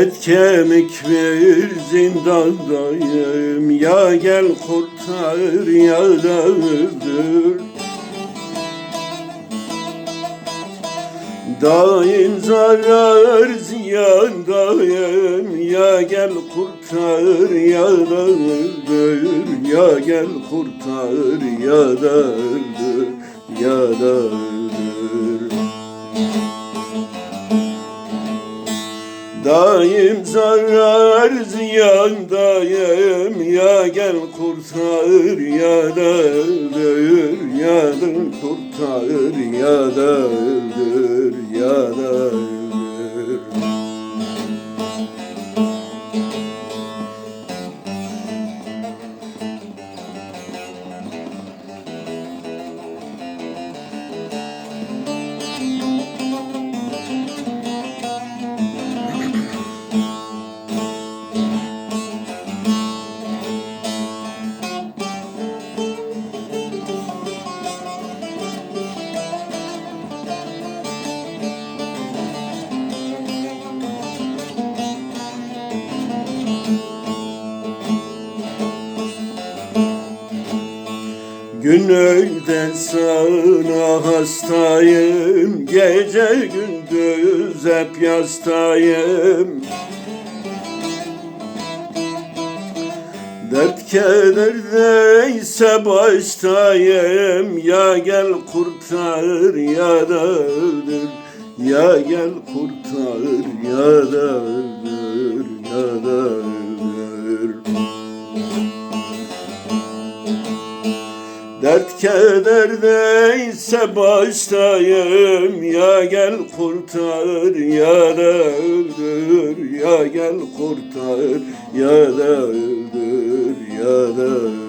Et kemik bir zindandayım. Ya gel kurtar ya da öldür. Daim zarar ziyandayım. Ya gel kurtar ya da öldür. Ya gel kurtar ya da öldür. Ya da öldür Daim zarar ziyandayım. Ya gel kurtar ya da öldür. Ya da kurtar ya da öldür Ya da öldür Gönülden sana hastayım. Gece gündüz hep yastayım. Dert kederdeyse baştayım. Ya gel kurtar ya da öldür. Ya gel kurtar ya da öldür kederdeyse baştayım Ya gel kurtar ya da öldür. Ya gel kurtar ya da öldür Ya da öldür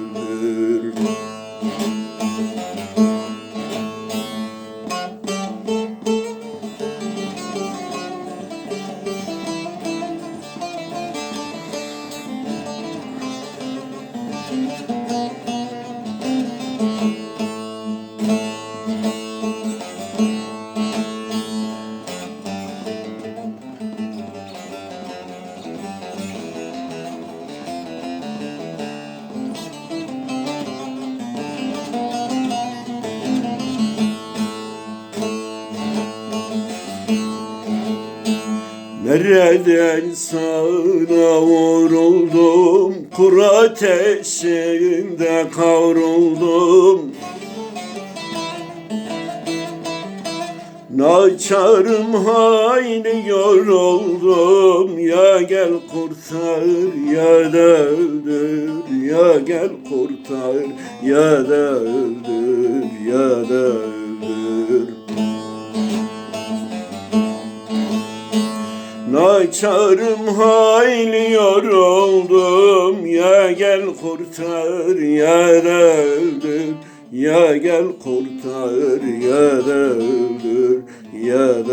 Nereden sana vuruldum? Kur ateşinde kavruldum. Naçarım hayli yoruldum. Ya gel kurtar ya da öldür. Ya gel kurtar ya da öldür Ya da öldür Naçarım hayli yoruldum. Ya gel kurtar da öldür Ya gel kurtar da öldür Ya